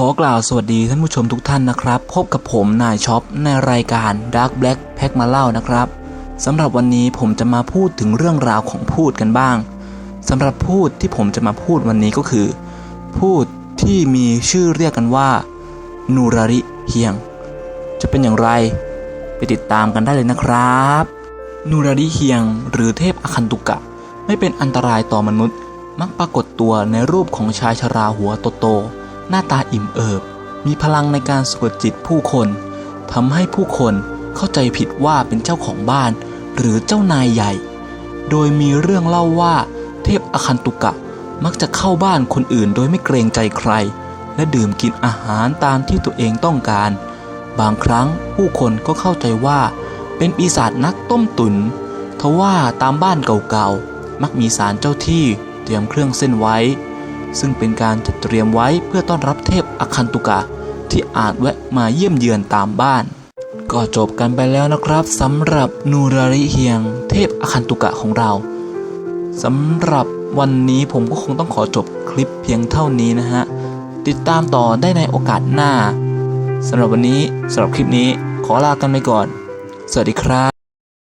ขอกล่าวสวัสดีท่านผู้ชมทุกท่านนะครับ พบกับผมนายช็อปในรายการ Dark Black Pack มาเล่านะครับสำหรับวันนี้ผมจะมาพูดถึงเรื่องราวของพูดกันบ้างสำหรับพูดที่ผมจะมาพูดวันนี้ก็คือ พูดที่มีชื่อเรียกกันว่านูราริเฮียง จะเป็นอย่างไรไปติดตามกันได้เลยนะครับนูราริเฮียง หรือเทพอคันตุกะ ไม่เป็นอันตรายต่อมนุษย์ มักปรากฏตัวในรูปของชายชราหัวโตๆ หน้าตาอิ่มเอิบ มีพลังในการสะกดจิตผู้คนทำให้ผู้คนเข้าใจผิดว่าเป็นเจ้าของบ้าน หรือเจ้านายใหญ่ โดยมีเรื่องเล่าว่า เทพอคันตุกะมักจะเข้าบ้านคนอื่นโดยไม่เกรงใจใคร และดื่มกินอาหารตามที่ตัวเองต้องการ บางครั้งผู้คนก็เข้าใจว่า เป็นปีศาจนักต้มตุนทว่าตามบ้านเก่าๆมักมีสารเจ้าที่เตรียมเครื่องเส้นไว้ ซึ่งเป็นการจัดเตรียมไว้เพื่อต้อนรับเทพอคันตุกะ ที่อาจแวะมาเยี่ยมเยือนตามบ้าน ก็จบกันไปแล้วนะครับสำหรับนูราริเฮียง เทพอคันตุกะของเราสำหรับวันนี้ผมก็คงต้องขอจบคลิปเพียงเท่านี้นะฮะ ติดตามต่อได้ในโอกาสหน้าสำหรับวันนี้สำหรับคลิปนี้ขอลากันไปก่อน สวัสดีครับ